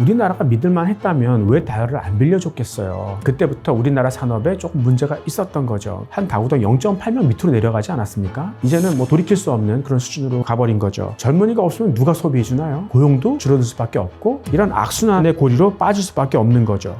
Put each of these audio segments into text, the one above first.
우리나라가 믿을만 했다면 왜 달러를 안 빌려줬겠어요. 그때부터 우리나라 산업에 조금 문제가 있었던 거죠. 한 다우당 0.8명 밑으로 내려가지 않았습니까? 이제는 뭐 돌이킬 수 없는 그런 수준으로 가버린 거죠. 젊은이가 없으면 누가 소비해 주나요? 고용도 줄어들 수밖에 없고 이런 악순환의 고리로 빠질 수밖에 없는 거죠.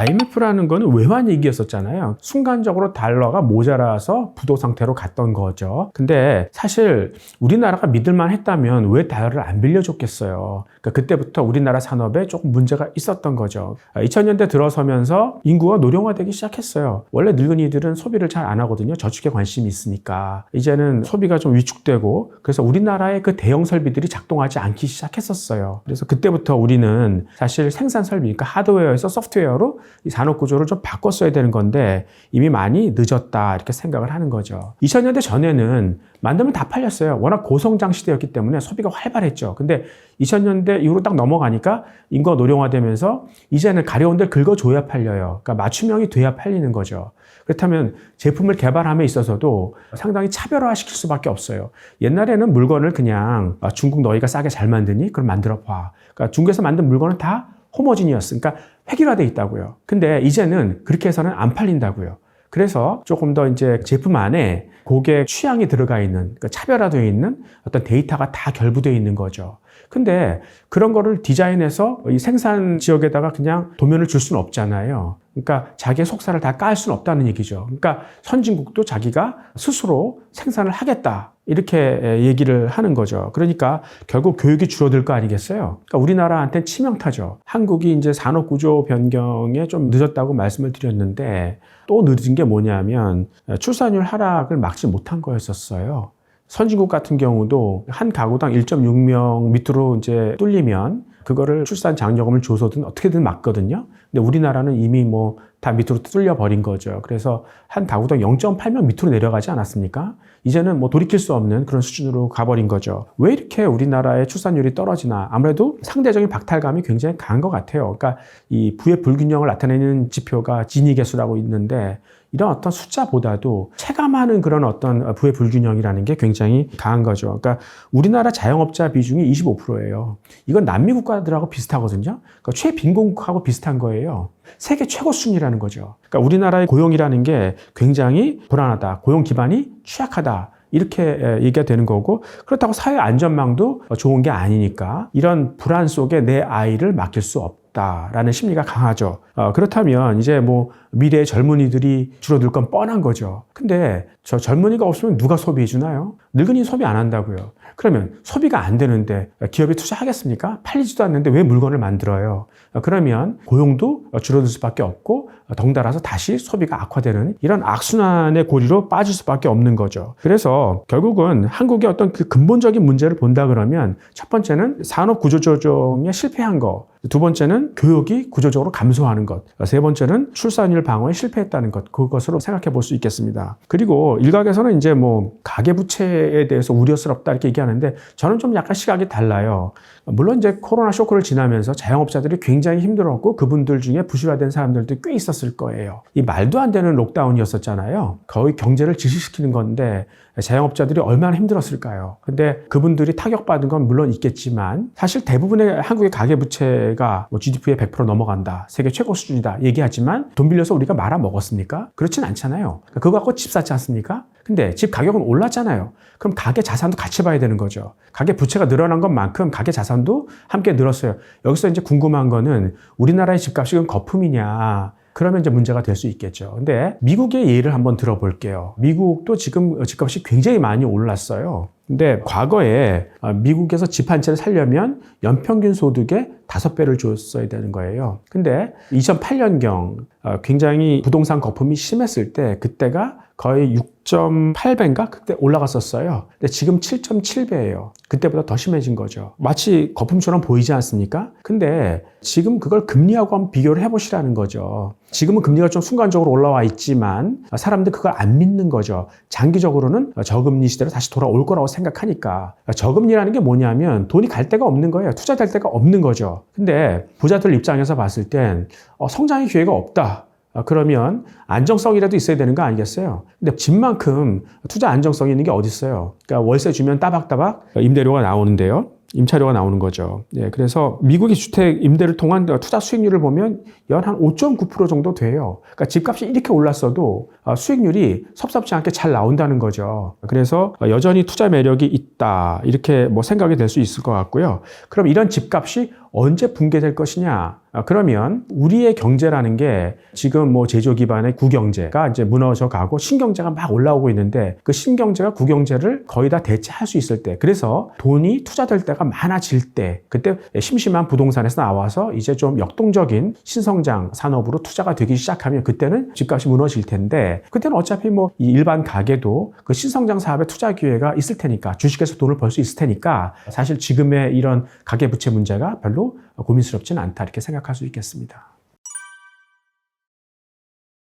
IMF라는 거는 외환 위기였었잖아요. 순간적으로 달러가 모자라서 부도 상태로 갔던 거죠. 근데 사실 우리나라가 믿을만 했다면 왜 달러를 안 빌려줬겠어요. 그러니까 그때부터 우리나라 산업에 조금 문제가 있었던 거죠. 2000년대 들어서면서 인구가 노령화되기 시작했어요. 원래 늙은이들은 소비를 잘 안 하거든요. 저축에 관심이 있으니까. 이제는 소비가 좀 위축되고 그래서 우리나라의 그 대형 설비들이 작동하지 않기 시작했었어요. 그래서 그때부터 우리는 사실 생산 설비, 그러니까 하드웨어에서 소프트웨어로 이 산업 구조를 좀 바꿨어야 되는 건데 이미 많이 늦었다 이렇게 생각을 하는 거죠. 2000년대 전에는 만들면 다 팔렸어요. 워낙 고성장 시대였기 때문에 소비가 활발했죠. 근데 2000년대 이후로 딱 넘어가니까 인구가 노령화되면서 이제는 가려운 데를 긁어줘야 팔려요. 그러니까 맞춤형이 돼야 팔리는 거죠. 그렇다면 제품을 개발함에 있어서도 상당히 차별화시킬 수밖에 없어요. 옛날에는 물건을 그냥 아, 중국 너희가 싸게 잘 만드니? 그럼 만들어 봐. 그러니까 중국에서 만든 물건은 다 호모지니어스. 그러니까 획일화돼 있다고요. 근데 이제는 그렇게 해서는 안 팔린다고요. 그래서 조금 더 이제 제품 안에 고객 취향이 들어가 있는, 그러니까 차별화되어 있는 어떤 데이터가 다 결부되어 있는 거죠. 근데 그런 거를 디자인해서 이 생산 지역에다가 그냥 도면을 줄 수는 없잖아요. 그러니까 자기의 속살을 다깔 수는 없다는 얘기죠. 그러니까 선진국도 자기가 스스로 생산을 하겠다. 이렇게 얘기를 하는 거죠. 그러니까 결국 교육이 줄어들 거 아니겠어요? 그러니까 우리나라한테 치명타죠. 한국이 이제 산업 구조 변경에 좀 늦었다고 말씀을 드렸는데 또 늦은 게 뭐냐면 출산율 하락을 막지 못한 거였었어요. 선진국 같은 경우도 한 가구당 1.6명 밑으로 이제 뚫리면 그거를 출산 장려금을 줘서든 어떻게든 막거든요. 근데 우리나라는 이미 뭐 다 밑으로 뚫려 버린 거죠. 그래서 한 가구당 0.8명 밑으로 내려가지 않았습니까? 이제는 뭐 돌이킬 수 없는 그런 수준으로 가버린 거죠. 왜 이렇게 우리나라의 출산율이 떨어지나? 아무래도 상대적인 박탈감이 굉장히 강한 것 같아요. 그러니까 이 부의 불균형을 나타내는 지표가 지니 개수라고 있는데 이런 어떤 숫자보다도 체감하는 그런 어떤 부의 불균형이라는 게 굉장히 강한 거죠. 그러니까 우리나라 자영업자 비중이 25%예요. 이건 남미 국가들하고 비슷하거든요. 그러니까 최빈곤국하고 비슷한 거예요. 세계 최고 순위라는 거죠. 그러니까 우리나라의 고용이라는 게 굉장히 불안하다. 고용 기반이 취약하다. 이렇게 얘기가 되는 거고 그렇다고 사회 안전망도 좋은 게 아니니까 이런 불안 속에 내 아이를 맡길 수 없다라는 심리가 강하죠. 어, 그렇다면 이제 뭐 미래의 젊은이들이 줄어들 건 뻔한 거죠. 근데 저 젊은이가 없으면 누가 소비해 주나요? 늙은이 소비 안 한다고요. 그러면 소비가 안 되는데 기업이 투자하겠습니까? 팔리지도 않는데 왜 물건을 만들어요? 그러면 고용도 줄어들 수밖에 없고 덩달아서 다시 소비가 악화되는 이런 악순환의 고리로 빠질 수밖에 없는 거죠. 그래서 결국은 한국의 어떤 그 근본적인 문제를 본다 그러면 첫 번째는 산업 구조 조정에 실패한 거, 두 번째는 교육이 구조적으로 감소하는 것, 세 번째는 출산율 방어에 실패했다는 것, 그것으로 생각해 볼 수 있겠습니다. 그리고 일각에서는 이제 뭐 가계부채에 대해서 우려스럽다 이렇게 얘기하는데 저는 좀 약간 시각이 달라요. 물론 이제 코로나 쇼크를 지나면서 자영업자들이 굉장히 힘들었고 그분들 중에 부실화된 사람들도 꽤 있었을 거예요. 이 말도 안 되는 록다운이었었잖아요. 거의 경제를 지시시키는 건데 자영업자들이 얼마나 힘들었을까요? 근데 그분들이 타격받은 건 물론 있겠지만 사실 대부분의 한국의 가계부채가 뭐 GDP의 100% 넘어간다. 세계 최고 수준이다. 얘기하지만 돈 빌려서 우리가 말아 먹었습니까? 그렇진 않잖아요. 그거 갖고 집 샀지 않습니까? 근데 집 가격은 올랐잖아요. 그럼 가계 자산도 같이 봐야 되는 거죠. 가계 부채가 늘어난 것만큼 가계 자산도 함께 늘었어요. 여기서 이제 궁금한 거는 우리나라의 집값이 거품이냐? 그러면 이제 문제가 될 수 있겠죠. 근데 미국의 예를 한번 들어볼게요. 미국도 지금 집값이 굉장히 많이 올랐어요. 근데 과거에 미국에서 집 한 채를 살려면 연평균 소득의 다섯 배를 줬어야 되는 거예요. 근데 2008년경 굉장히 부동산 거품이 심했을 때 그때가 거의 6.8배인가? 그때 올라갔었어요. 근데 지금 7.7배예요. 그때보다 더 심해진 거죠. 마치 거품처럼 보이지 않습니까? 근데 지금 그걸 금리하고 한번 비교를 해보시라는 거죠. 지금은 금리가 좀 순간적으로 올라와 있지만 사람들 그걸 안 믿는 거죠. 장기적으로는 저금리 시대로 다시 돌아올 거라고 생각 하니까. 저금리라는 게 뭐냐면 돈이 갈 데가 없는 거예요. 투자될 데가 없는 거죠. 근데 부자들 입장에서 봤을 땐 어, 성장의 기회가 없다. 아, 그러면 안정성이라도 있어야 되는 거 아니겠어요? 근데 집만큼 투자 안정성이 있는 게 어디 있어요? 그러니까 월세 주면 따박따박 임대료가 나오는데요. 임차료가 나오는 거죠. 예, 그래서 미국의 주택 임대를 통한 투자 수익률을 보면 연 한 5.9% 정도 돼요. 그러니까 집값이 이렇게 올랐어도 어, 수익률이 섭섭지 않게 잘 나온다는 거죠. 그래서 여전히 투자 매력이 있다. 이렇게 뭐 생각이 될 수 있을 것 같고요. 그럼 이런 집값이 언제 붕괴될 것이냐? 아, 그러면 우리의 경제라는 게 지금 뭐 제조 기반의 구경제가 이제 무너져 가고 신경제가 막 올라오고 있는데 그 신경제가 구경제를 거의 다 대체할 수 있을 때 그래서 돈이 투자될 때가 많아질 때 그때 심심한 부동산에서 나와서 이제 좀 역동적인 신성장 산업으로 투자가 되기 시작하면 그때는 집값이 무너질 텐데 그때는 어차피 뭐 일반 가게도 그 신성장 사업에 투자 기회가 있을 테니까 주식에서 돈을 벌 수 있을 테니까 사실 지금의 이런 가계 부채 문제가 별로 고민스럽지는 않다 이렇게 생각할 수 있겠습니다.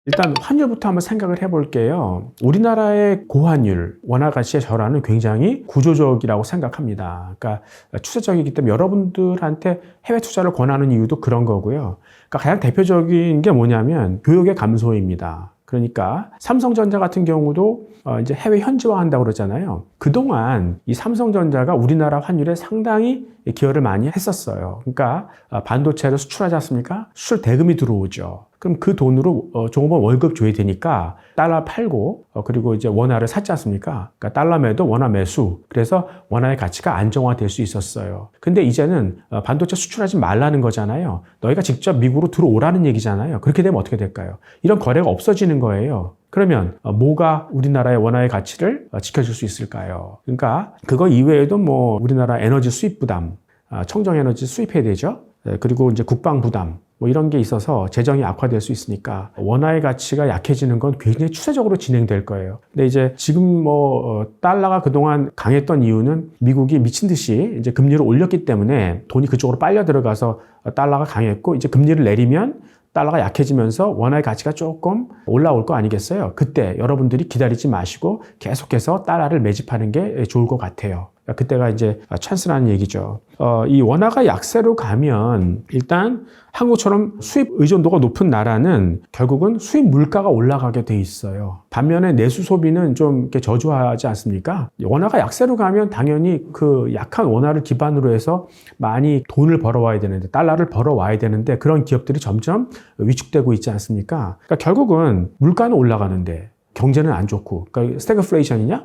일단 환율부터 한번 생각을 해볼게요. 우리나라의 고환율, 원화 가치의 절하는 굉장히 구조적이라고 생각합니다. 그러니까 추세적이기 때문에 여러분들한테 해외 투자를 권하는 이유도 그런 거고요. 그러니까 가장 대표적인 게 뭐냐면 교육의 감소입니다. 그러니까 삼성전자 같은 경우도 어 이제 해외 현지화 한다고 그러잖아요. 그동안 이 삼성전자가 우리나라 환율에 상당히 기여를 많이 했었어요. 그러니까 어, 반도체를 수출하지 않습니까? 수출 대금이 들어오죠. 그럼 그 돈으로 어, 종업원 월급 줘야 되니까 달러 팔고 어, 그리고 이제 원화를 샀지 않습니까? 그러니까 달러 매도 원화 매수. 그래서 원화의 가치가 안정화될 수 있었어요. 근데 이제는 어, 반도체 수출하지 말라는 거잖아요. 너희가 직접 미국으로 들어오라는 얘기잖아요. 그렇게 되면 어떻게 될까요? 이런 거래가 없어지는 거예요. 그러면 뭐가 우리나라의 원화의 가치를 지켜줄 수 있을까요? 그러니까 그거 이외에도 뭐 우리나라 에너지 수입 부담, 아, 청정 에너지 수입해야 되죠. 네, 그리고 이제 국방 부담, 뭐 이런 게 있어서 재정이 악화될 수 있으니까 원화의 가치가 약해지는 건 굉장히 추세적으로 진행될 거예요. 근데 이제 지금 뭐 어, 달러가 그동안 강했던 이유는 미국이 미친 듯이 이제 금리를 올렸기 때문에 돈이 그쪽으로 빨려 들어가서 달러가 강했고 이제 금리를 내리면 달러가 약해지면서 원화의 가치가 조금 올라올 거 아니겠어요? 그때 여러분들이 기다리지 마시고 계속해서 달러를 매집하는 게 좋을 것 같아요. 그때가 이제 찬스라는 얘기죠. 어, 이 원화가 약세로 가면 일단 한국처럼 수입 의존도가 높은 나라는 결국은 수입 물가가 올라가게 돼 있어요. 반면에 내수 소비는 좀 이렇게 저조하지 않습니까? 원화가 약세로 가면 당연히 그 약한 원화를 기반으로 해서 많이 돈을 벌어와야 되는데 달러를 벌어와야 되는데 그런 기업들이 점점 위축되고 있지 않습니까? 그러니까 결국은 물가는 올라가는데 경제는 안 좋고 그러니까 스태그플레이션이냐?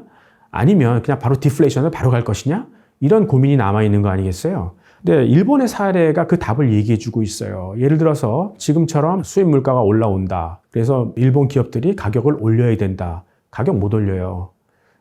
아니면 그냥 바로 디플레이션을 바로 갈 것이냐? 이런 고민이 남아 있는 거 아니겠어요? 근데 일본의 사례가 그 답을 얘기해 주고 있어요. 예를 들어서 지금처럼 수입 물가가 올라온다. 그래서 일본 기업들이 가격을 올려야 된다. 가격 못 올려요.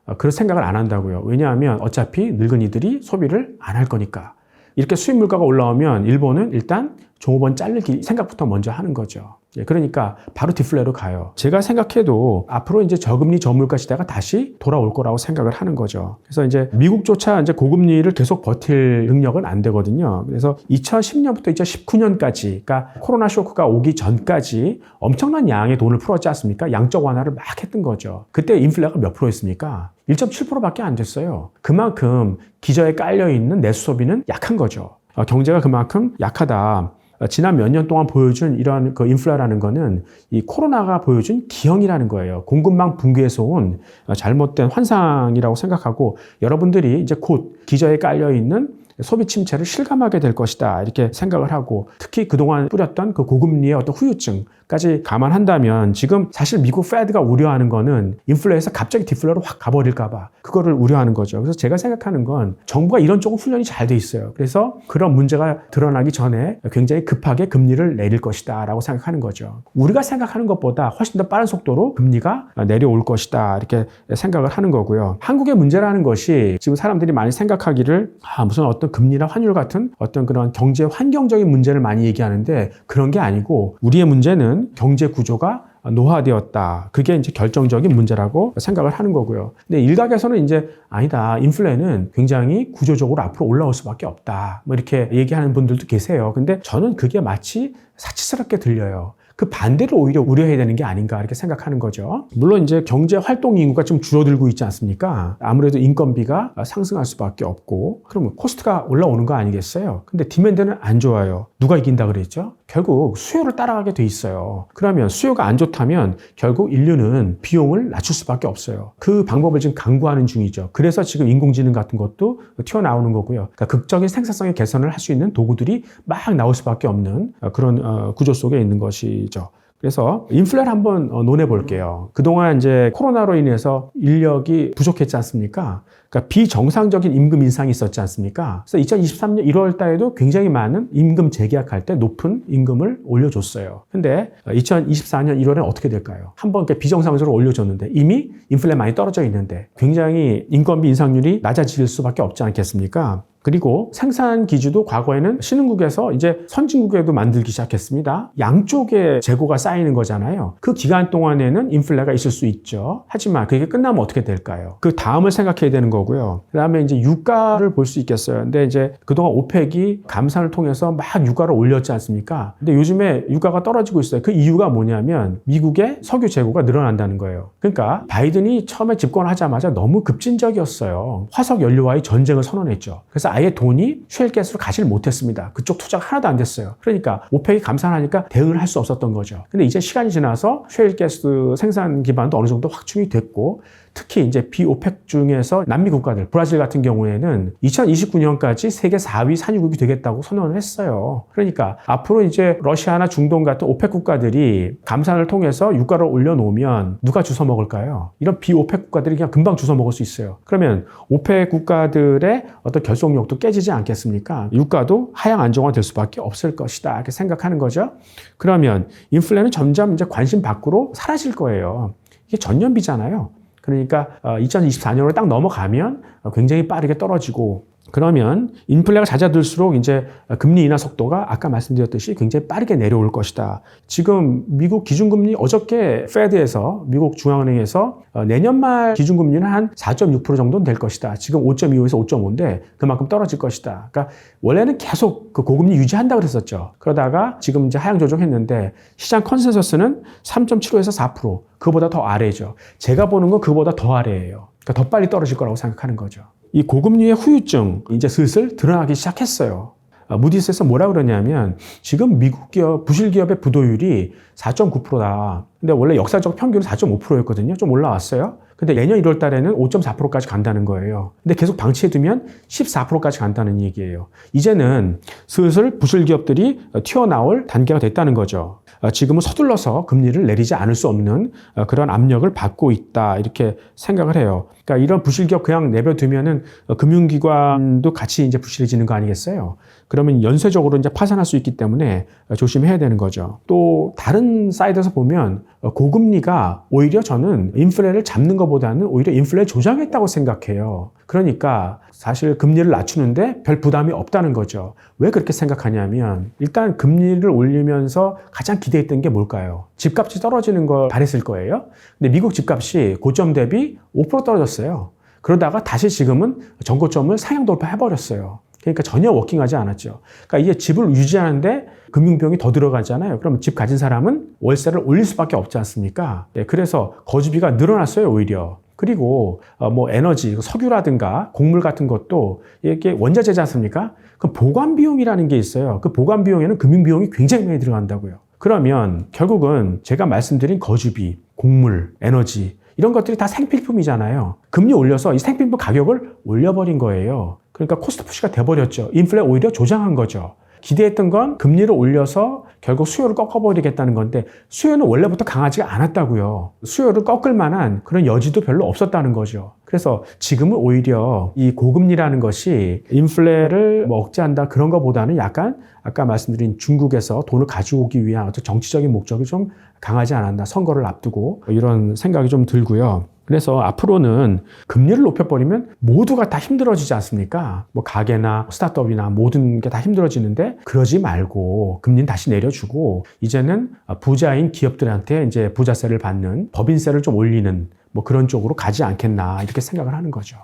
어, 그런 생각을 안 한다고요. 왜냐하면 어차피 늙은이들이 소비를 안 할 거니까. 이렇게 수입 물가가 올라오면 일본은 일단 종업원 자르기 생각부터 먼저 하는 거죠. 예, 그러니까 바로 디플레로 가요. 제가 생각해도 앞으로 이제 저금리 저물가 시대가 다시 돌아올 거라고 생각을 하는 거죠. 그래서 이제 미국조차 이제 고금리를 계속 버틸 능력은 안 되거든요. 그래서 2010년부터 2019년까지, 그러니까 코로나 쇼크가 오기 전까지 엄청난 양의 돈을 풀었지 않습니까? 양적 완화를 막 했던 거죠. 그때 인플레가 몇 프로였습니까? 1.7%밖에 안 됐어요. 그만큼 기저에 깔려 있는 내수 소비는 약한 거죠. 어, 경제가 그만큼 약하다. 어, 지난 몇 년 동안 보여준 이러한 그 인플라라는 거는 이 코로나가 보여준 기형이라는 거예요. 공급망 붕괴에서 온 어, 잘못된 환상이라고 생각하고 여러분들이 이제 곧 기저에 깔려 있는 소비 침체를 실감하게 될 것이다. 이렇게 생각을 하고 특히 그동안 뿌렸던 그 고금리의 어떤 후유증까지 감안한다면 지금 사실 미국 페드가 우려하는 거는 인플레에서 갑자기 디플레로 확 가버릴까 봐 그거를 우려하는 거죠. 그래서 제가 생각하는 건 정부가 이런 쪽은 훈련이 잘 돼 있어요. 그래서 그런 문제가 드러나기 전에 굉장히 급하게 금리를 내릴 것이다. 라고 생각하는 거죠. 우리가 생각하는 것보다 훨씬 더 빠른 속도로 금리가 내려올 것이다. 이렇게 생각을 하는 거고요. 한국의 문제라는 것이 지금 사람들이 많이 생각하기를 아, 무슨 어떤 어떤 금리나 환율 같은 어떤 그런 경제 환경적인 문제를 많이 얘기하는데 그런 게 아니고 우리의 문제는 경제 구조가 노화되었다. 그게 이제 결정적인 문제라고 생각을 하는 거고요. 근데 일각에서는 이제 아니다. 인플레는 굉장히 구조적으로 앞으로 올라올 수밖에 없다. 뭐 이렇게 얘기하는 분들도 계세요. 근데 저는 그게 마치 사치스럽게 들려요. 그 반대를 오히려 우려해야 되는 게 아닌가 이렇게 생각하는 거죠. 물론 이제 경제 활동 인구가 좀 줄어들고 있지 않습니까? 아무래도 인건비가 상승할 수밖에 없고 그러면 코스트가 올라오는 거 아니겠어요? 근데 디맨드는 안 좋아요. 누가 이긴다 그랬죠? 결국 수요를 따라가게 돼 있어요. 그러면 수요가 안 좋다면 결국 인류는 비용을 낮출 수밖에 없어요. 그 방법을 지금 강구하는 중이죠. 그래서 지금 인공지능 같은 것도 튀어나오는 거고요. 그러니까 극적인 생산성의 개선을 할 수 있는 도구들이 막 나올 수밖에 없는 그런 어, 구조 속에 있는 것이 죠. 그래서 인플레를 한번 어, 논해 볼게요. 그동안 이제 코로나로 인해서 인력이 부족했지 않습니까? 그러니까 비정상적인 임금 인상이 있었지 않습니까? 그래서 2023년 1월 달에도 굉장히 많은 임금 재계약할 때 높은 임금을 올려줬어요. 근데 2024년 1월에 어떻게 될까요? 한번 이렇게 비정상적으로 올려줬는데 이미 인플레 많이 떨어져 있는데 굉장히 인건비 인상률이 낮아질 수밖에 없지 않겠습니까? 그리고 생산 기주도 과거에는 신흥국에서 이제 선진국에도 만들기 시작했습니다. 양쪽에 재고가 쌓이는 거잖아요. 그 기간 동안에는 인플레가 있을 수 있죠. 하지만 그게 끝나면 어떻게 될까요? 그 다음을 생각해야 되는 거고요. 그 다음에 이제 유가를 볼 수 있겠어요. 근데 이제 그동안 오펙이 감산을 통해서 막 유가를 올렸지 않습니까? 근데 요즘에 유가가 떨어지고 있어요. 그 이유가 뭐냐면 미국의 석유 재고가 늘어난다는 거예요. 그러니까 바이든이 처음에 집권하자마자 너무 급진적이었어요. 화석 연료와의 전쟁을 선언했죠. 그래서 아예 돈이 쉘가스로 가지를 못했습니다. 그쪽 투자가 하나도 안 됐어요. 그러니까 오펙이 감산하니까 대응을 할 수 없었던 거죠. 근데 이제 시간이 지나서 쉘가스 생산 기반도 어느 정도 확충이 됐고 특히 이제 비오펙 중에서 남미 국가들, 브라질 같은 경우에는 2029년까지 세계 4위 산유국이 되겠다고 선언을 했어요. 그러니까 앞으로 이제 러시아나 중동 같은 오펙 국가들이 감산을 통해서 유가를 올려놓으면 누가 주워 먹을까요? 이런 비오펙 국가들이 그냥 금방 주워 먹을 수 있어요. 그러면 오펙 국가들의 어떤 결속력도 깨지지 않겠습니까? 유가도 하향 안정화될 수밖에 없을 것이다. 이렇게 생각하는 거죠. 그러면 인플레는 점점 이제 관심 밖으로 사라질 거예요. 이게 전년비잖아요. 그러니까 2024년으로 딱 넘어가면 굉장히 빠르게 떨어지고 그러면 인플레가 잦아들수록 이제 금리 인하 속도가 아까 말씀드렸듯이 굉장히 빠르게 내려올 것이다. 지금 미국 기준금리 어저께 페드에서 미국 중앙은행에서 내년 말 기준금리는 한 4.6% 정도는 될 것이다. 지금 5.25에서 5.5인데 그만큼 떨어질 것이다. 그러니까 원래는 계속 그 고금리 유지한다 그랬었죠. 그러다가 지금 이제 하향 조정했는데 시장 컨센서스는 3.75에서 4%. 그보다 더 아래죠. 제가 보는 건 그보다 더 아래예요. 그러니까 더 빨리 떨어질 거라고 생각하는 거죠. 이 고금리의 후유증 이제 슬슬 드러나기 시작했어요. 아, 무디스에서 뭐라 그러냐면 지금 미국 기업, 부실 기업의 부도율이 4.9%다. 근데 원래 역사적 평균은 4.5%였거든요. 좀 올라왔어요. 근데 내년 1월 달에는 5.4%까지 간다는 거예요. 근데 계속 방치해두면 14%까지 간다는 얘기예요. 이제는 슬슬 부실 기업들이 튀어나올 단계가 됐다는 거죠. 아, 지금은 서둘러서 금리를 내리지 않을 수 없는 아, 그런 압력을 받고 있다. 이렇게 생각을 해요. 그러니까 이런 부실 기업 그냥 내버두면은 금융기관도 같이 이제 부실해지는 거 아니겠어요? 그러면 연쇄적으로 이제 파산할 수 있기 때문에 조심해야 되는 거죠. 또 다른 사이드에서 보면 고금리가 오히려 저는 인플레를 잡는 것보다는 오히려 인플레 조장했다고 생각해요. 그러니까 사실 금리를 낮추는데 별 부담이 없다는 거죠. 왜 그렇게 생각하냐면 일단 금리를 올리면서 가장 기대했던 게 뭘까요? 집값이 떨어지는 걸 바랬을 거예요. 근데 미국 집값이 고점 대비 5% 떨어졌어요. 그러다가 다시 지금은 전고점을 상향 돌파해버렸어요. 그러니까 전혀 워킹하지 않았죠. 그러니까 이게 집을 유지하는데 금융비용이 더 들어가잖아요. 그러면 집 가진 사람은 월세를 올릴 수밖에 없지 않습니까? 네, 그래서 거주비가 늘어났어요, 오히려. 그리고 어, 뭐 에너지, 석유라든가 곡물 같은 것도 이게 원자재지 않습니까? 그 보관 비용이라는 게 있어요. 그 보관 비용에는 금융 비용이 굉장히 많이 들어간다고요. 그러면 결국은 제가 말씀드린 거주비, 곡물, 에너지 이런 것들이 다 생필품이잖아요. 금리 올려서 이 생필품 가격을 올려버린 거예요. 그러니까 코스트 푸시가 돼버렸죠. 인플레 오히려 조장한 거죠. 기대했던 건 금리를 올려서 결국 수요를 꺾어버리겠다는 건데 수요는 원래부터 강하지가 않았다고요. 수요를 꺾을 만한 그런 여지도 별로 없었다는 거죠. 그래서 지금은 오히려 이 고금리라는 것이 인플레를 뭐 억제한다 그런 것보다는 약간 아까 말씀드린 중국에서 돈을 가지고 오기 위한 어떤 정치적인 목적이 좀 강하지 않았나 선거를 앞두고 이런 생각이 좀 들고요. 그래서 앞으로는 금리를 높여버리면 모두가 다 힘들어지지 않습니까? 뭐 가게나 스타트업이나 모든 게 다 힘들어지는데 그러지 말고 금리는 다시 내려주고 이제는 부자인 기업들한테 이제 부자세를 받는 법인세를 좀 올리는 뭐 그런 쪽으로 가지 않겠나 이렇게 생각을 하는 거죠.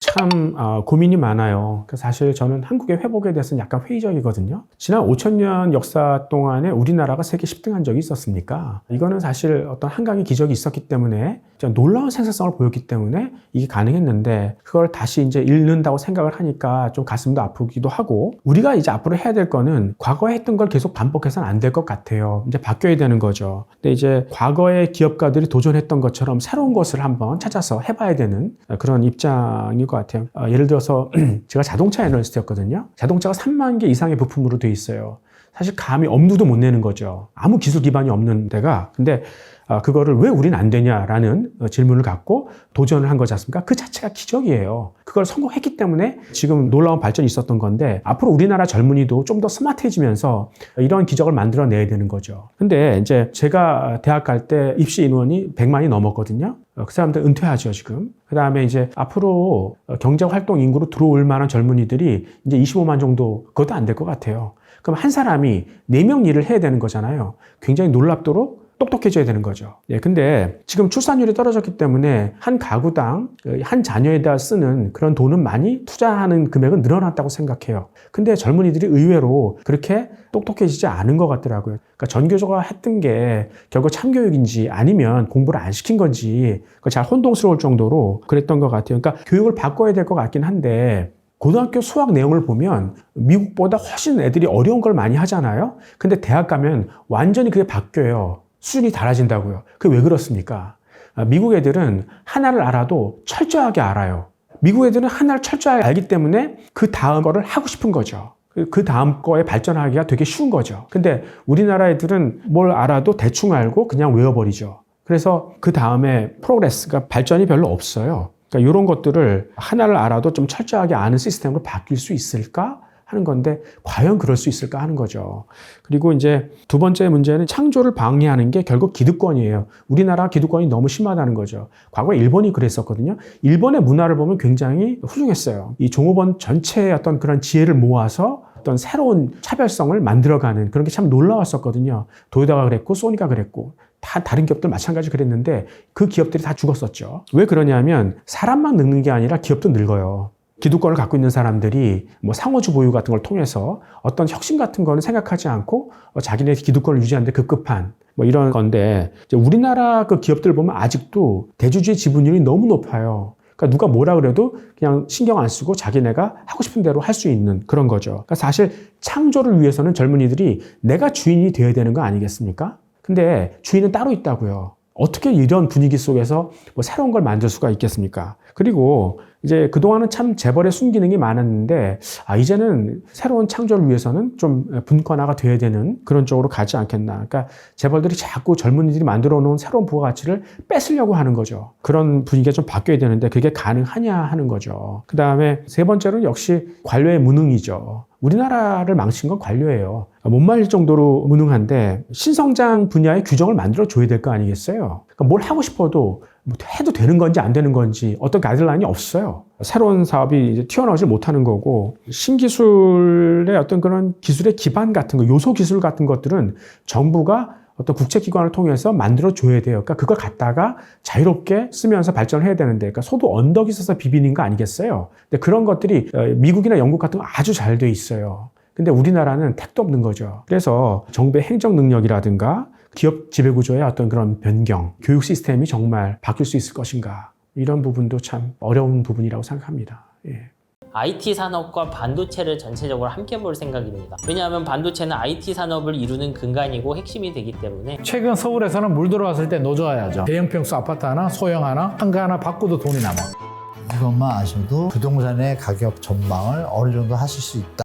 참 아, 고민이 많아요. 그 사실 저는 한국의 회복에 대해서는 약간 회의적이거든요. 지난 5천 년 역사 동안에 우리나라가 세계 10등 한 적이 있었습니까? 이거는 사실 어떤 한강의 기적이 있었기 때문에 놀라운 생산성을 보였기 때문에 이게 가능했는데 그걸 다시 이제 잃는다고 생각을 하니까 좀 가슴도 아프기도 하고 우리가 이제 앞으로 해야 될 거는 과거에 했던 걸 계속 반복해서는 안 될 것 같아요. 이제 바뀌어야 되는 거죠. 근데 이제 과거의 기업가들이 도전했던 것처럼 새로운 것을 한번 찾아서 해봐야 되는 그런 입장인 것 같아요. 어, 예를 들어서 제가 자동차 애널리스트였거든요. 자동차가 3만 개 이상의 부품으로 돼 있어요. 사실 감히 엄두도 못 내는 거죠. 아무 기술 기반이 없는 데가. 근데 아, 그거를 왜 우린 안 되냐라는 어, 질문을 갖고 도전을 한 거지 않습니까? 그 자체가 기적이에요. 그걸 성공했기 때문에 지금 놀라운 발전이 있었던 건데 앞으로 우리나라 젊은이도 좀 더 스마트해지면서 이런 기적을 만들어내야 되는 거죠. 근데 이제 제가 대학 갈 때 입시 인원이 100만이 넘었거든요. 어, 그 사람들 은퇴하죠, 지금. 그 다음에 이제 앞으로 어, 경제 활동 인구로 들어올 만한 젊은이들이 이제 25만 정도, 그것도 안 될 것 같아요. 그럼 한 사람이 4명 일을 해야 되는 거잖아요. 굉장히 놀랍도록 똑똑해져야 되는 거죠. 예, 근데 지금 출산율이 떨어졌기 때문에 한 가구당 그한 자녀에다 쓰는 그런 돈은 많이 투자하는 금액은 늘어났다고 생각해요. 근데 젊은이들이 의외로 그렇게 똑똑해지지 않은 것 같더라고요. 그러니까 전교조가 했던 게 결국 참교육인지 아니면 공부를 안 시킨 건지 잘 혼동스러울 정도로 그랬던 것 같아요. 그러니까 교육을 바꿔야 될 것 같긴 한데 고등학교 수학 내용을 보면 미국보다 훨씬 애들이 어려운 걸 많이 하잖아요. 근데 대학 가면 완전히 그게 바뀌어요. 수준이 달라진다고요. 그게 왜 그렇습니까? 아, 미국 애들은 하나를 알아도 철저하게 알아요. 미국 애들은 하나를 철저하게 알기 때문에 그 다음 거를 하고 싶은 거죠. 그- 그 다음 거에 발전하기가 되게 쉬운 거죠. 근데 우리나라 애들은 뭘 알아도 대충 알고 그냥 외워버리죠. 그래서 그 다음에 프로그레스가 발전이 별로 없어요. 그러니까 이런 것들을 하나를 알아도 좀 철저하게 아는 시스템으로 바뀔 수 있을까? 하는 건데 과연 그럴 수 있을까 하는 거죠. 그리고 이제 두 번째 문제는 창조를 방해하는 게 결국 기득권이에요. 우리나라 기득권이 너무 심하다는 거죠. 과거에 일본이 그랬었거든요. 일본의 문화를 보면 굉장히 훌륭했어요. 이 종업원 전체의 어떤 그런 지혜를 모아서 어떤 새로운 차별성을 만들어가는 그런 게 참 놀라웠었거든요. 도요다가 그랬고 소니가 그랬고 다 다른 기업들 마찬가지 그랬는데 그 기업들이 다 죽었었죠. 왜 그러냐면 사람만 늙는 게 아니라 기업도 늙어요. 기득권을 갖고 있는 사람들이 뭐 상호주 보유 같은 걸 통해서 어떤 혁신 같은 거는 생각하지 않고 어, 자기네 기득권을 유지하는데 급급한 뭐 이런 건데 우리나라 그 기업들 보면 아직도 대주주의 지분율이 너무 높아요. 그러니까 누가 뭐라 그래도 그냥 신경 안 쓰고 자기네가 하고 싶은 대로 할 수 있는 그런 거죠. 그러니까 사실 창조를 위해서는 젊은이들이 내가 주인이 되어야 되는 거 아니겠습니까? 근데 주인은 따로 있다고요. 어떻게 이런 분위기 속에서 뭐 새로운 걸 만들 수가 있겠습니까? 그리고 이제 그동안은 참 재벌의 순기능이 많았는데, 아, 이제는 새로운 창조를 위해서는 좀 분권화가 돼야 되는 그런 쪽으로 가지 않겠나. 그러니까 재벌들이 자꾸 젊은이들이 만들어 놓은 새로운 부가가치를 뺏으려고 하는 거죠. 그런 분위기가 좀 바뀌어야 되는데 그게 가능하냐 하는 거죠. 그 다음에 세 번째로는 역시 관료의 무능이죠. 우리나라를 망친 건 관료예요. 못 말릴 정도로 무능한데 신성장 분야의 규정을 만들어 줘야 될 거 아니겠어요? 그러니까 뭘 하고 싶어도 뭐 해도 되는 건지 안 되는 건지 어떤 가이드라인이 없어요. 새로운 사업이 이제 튀어나오지 못하는 거고 신기술의 어떤 그런 기술의 기반 같은 거, 요소 기술 같은 것들은 정부가 어떤 국제기관을 통해서 만들어 줘야 돼요. 그러니까 그걸 갖다가 자유롭게 쓰면서 발전을 해야 되는데, 그러니까 소도 언덕이 있어서 비비는 거 아니겠어요? 근데 그런 것들이 어, 미국이나 영국 같은 거 아주 잘 돼 있어요. 근데 우리나라는 택도 없는 거죠. 그래서 정부의 행정 능력이라든가 기업 지배 구조의 어떤 그런 변경, 교육 시스템이 정말 바뀔 수 있을 것인가. 이런 부분도 참 어려운 부분이라고 생각합니다. 예. IT 산업과 반도체를 전체적으로 함께 볼 생각입니다. 왜냐하면 반도체는 IT 산업을 이루는 근간이고 핵심이 되기 때문에 최근 서울에서는 물 들어왔을 때 노져야죠. 대형 평수 아파트 하나, 소형 하나, 한가 하나 바꿔도 돈이 남아. 이것만 아셔도 부동산의 가격 전망을 어느 정도 하실 수 있다.